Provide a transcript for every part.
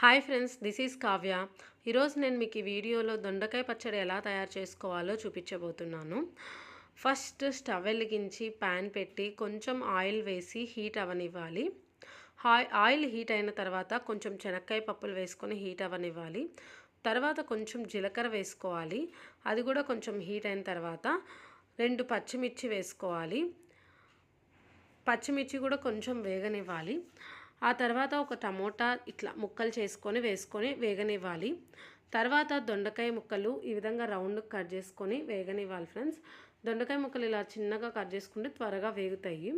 Hi friends this is Kavya. ఈరోజు నేను మీకు ఈ వీడియోలో దొండకాయ పచ్చడి ఎలా తయారు చేసుకోవాలో చూపించబోతున్నాను. ఫస్ట్ స్టవ్ వెలిగించి ప్యాన్ పెట్టి కొంచెం ఆయిల్ వేసి హీట్ అవనివ్వాలి. ఆయిల్ హీట్ అయిన తర్వాత కొంచెం చెనక్కాయ పప్పులు వేసుకొని హీట్ అవనివ్వాలి. తర్వాత కొంచెం జీలకర్ర వేసుకోవాలి. అది కూడా కొంచెం హీట్ అయిన తర్వాత రెండు పచ్చిమిర్చి వేసుకోవాలి. పచ్చిమిర్చి కూడా కొంచెం వేగనివ్వాలి. ఆ తర్వాత ఒక టమోటా ఇట్లా ముక్కలు చేసుకొని వేసుకొని వేగనివ్వాలి. తర్వాత దొండకాయ ముక్కలు ఈ విధంగా రౌండ్ కట్ చేసుకొని వేగనివ్వాలి ఫ్రెండ్స్. దొండకాయ ముక్కలు ఇలా చిన్నగా కట్ చేసుకుంటే త్వరగా వేగుతాయి.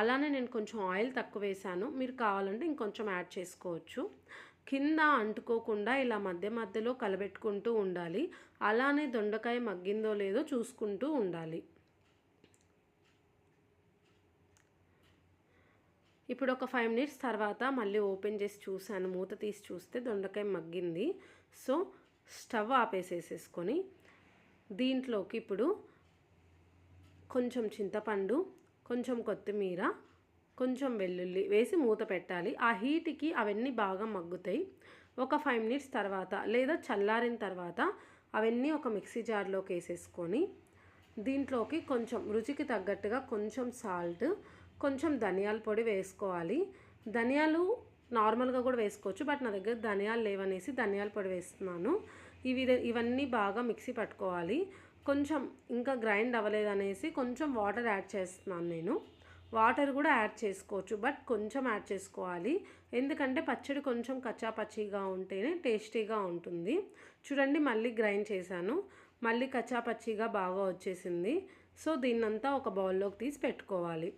అలానే నేను కొంచెం ఆయిల్ తక్కువ వేసాను. మీరు కావాలంటే ఇంకొంచెం యాడ్ చేసుకోవచ్చు. కింద అంటుకోకుండా ఇలా మధ్య మధ్యలో కలబెట్టుకుంటూ ఉండాలి. అలానే దొండకాయ మగ్గిందో లేదో చూసుకుంటూ ఉండాలి. ఇప్పుడు ఒక ఫైవ్ మినిట్స్ తర్వాత మళ్ళీ ఓపెన్ చేసి చూశాను. మూత తీసి చూస్తే దొండకాయ మగ్గింది. సో స్టవ్ ఆపేసేసేసుకొని దీంట్లోకి ఇప్పుడు కొంచెం చింతపండు కొంచెం కొత్తిమీర కొంచెం వెల్లుల్లి వేసి మూత పెట్టాలి. ఆ హీట్కి అవన్నీ బాగా మగ్గుతాయి. ఒక ఫైవ్ మినిట్స్ తర్వాత లేదా చల్లారిన తర్వాత అవన్నీ ఒక మిక్సీ జార్లోకి వేసేసుకొని దీంట్లోకి కొంచెం రుచికి తగ్గట్టుగా కొంచెం సాల్ట్ కొంచెం ధనియాల పొడి వేసుకోవాలి. ధనియాలు నార్మల్గా కూడా వేసుకోవచ్చు బట్ నా దగ్గర ధనియాలు లేవనేసి ధనియాల పొడి వేస్తున్నాను. ఇవి ఇవన్నీ బాగా మిక్సీ పట్టుకోవాలి. కొంచెం ఇంకా గ్రైండ్ అవ్వలేదనేసి కొంచెం వాటర్ యాడ్ చేస్తున్నాను నేను. వాటర్ కూడా యాడ్ చేసుకోవచ్చు బట్ కొంచెం యాడ్ చేసుకోవాలి. ఎందుకంటే పచ్చడి కొంచెం కచ్చాపచ్చిగా ఉంటేనే టేస్టీగా ఉంటుంది. చూడండి మళ్ళీ గ్రైండ్ చేశాను. మళ్ళీ కచ్చాపచ్చిగా బాగా వచ్చేసింది. సో దీన్నంతా ఒక బౌల్లోకి తీసి పెట్టుకోవాలి.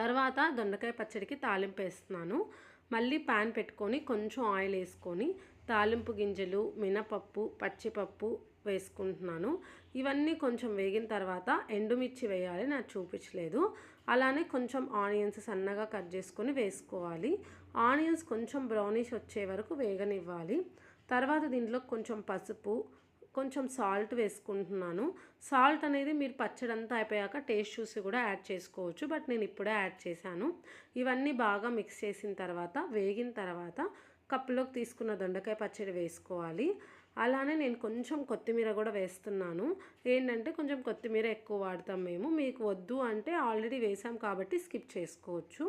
తర్వాత దొండకాయ పచ్చడికి తాలింపు వేస్తున్నాను. మళ్ళీ ప్యాన్ పెట్టుకొని కొంచెం ఆయిల్ వేసుకొని తాలింపు గింజలు మినపప్పు పచ్చిపప్పు వేసుకుంటున్నాను. ఇవన్నీ కొంచెం వేగిన తర్వాత ఎండుమిర్చి వేయాలి నాకు చూపించలేదు. అలానే కొంచెం ఆనియన్స్ సన్నగా కట్ చేసుకొని వేసుకోవాలి. ఆనియన్స్ కొంచెం బ్రౌనిష్ వచ్చే వరకు వేగనివ్వాలి. తర్వాత దీంట్లో కొంచెం పసుపు కొంచెం సాల్ట్ వేసుకుంటున్నాను. సాల్ట్ అనేది మీరు పచ్చడంతా అయిపోయాక టేస్ట్ చూసి కూడా యాడ్ చేసుకోవచ్చు. బట్ నేను ఇప్పుడే యాడ్ చేశాను. ఇవన్నీ బాగా మిక్స్ చేసిన తర్వాత వేగిన తర్వాత కప్పులోకి తీసుకున్న దొండకాయ పచ్చడి వేసుకోవాలి. అలానే నేను కొంచెం కొత్తిమీర కూడా వేస్తున్నాను. ఏంటంటే కొంచెం కొత్తిమీర ఎక్కువ వాడతాం మేము. మీకు వద్దు అంటే ఆల్రెడీ వేసాం కాబట్టి స్కిప్ చేసుకోవచ్చు.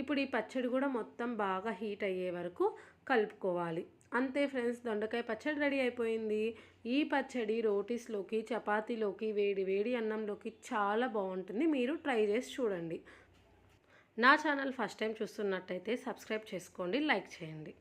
ఇప్పుడు ఈ పచ్చడి కూడా మొత్తం బాగా హీట్ అయ్యే వరకు కలుపుకోవాలి. అంతే ఫ్రెండ్స్ దొండకాయ పచ్చడి రెడీ అయిపోయింది. ఈ పచ్చడి రోటీస్లోకి చపాతీలోకి వేడి వేడి అన్నంలోకి చాలా బాగుంటుంది. మీరు ట్రై చేసి చూడండి. నా ఛానల్ ఫస్ట్ టైం చూస్తున్నట్టయితే సబ్స్క్రైబ్ చేసుకోండి లైక్ చేయండి.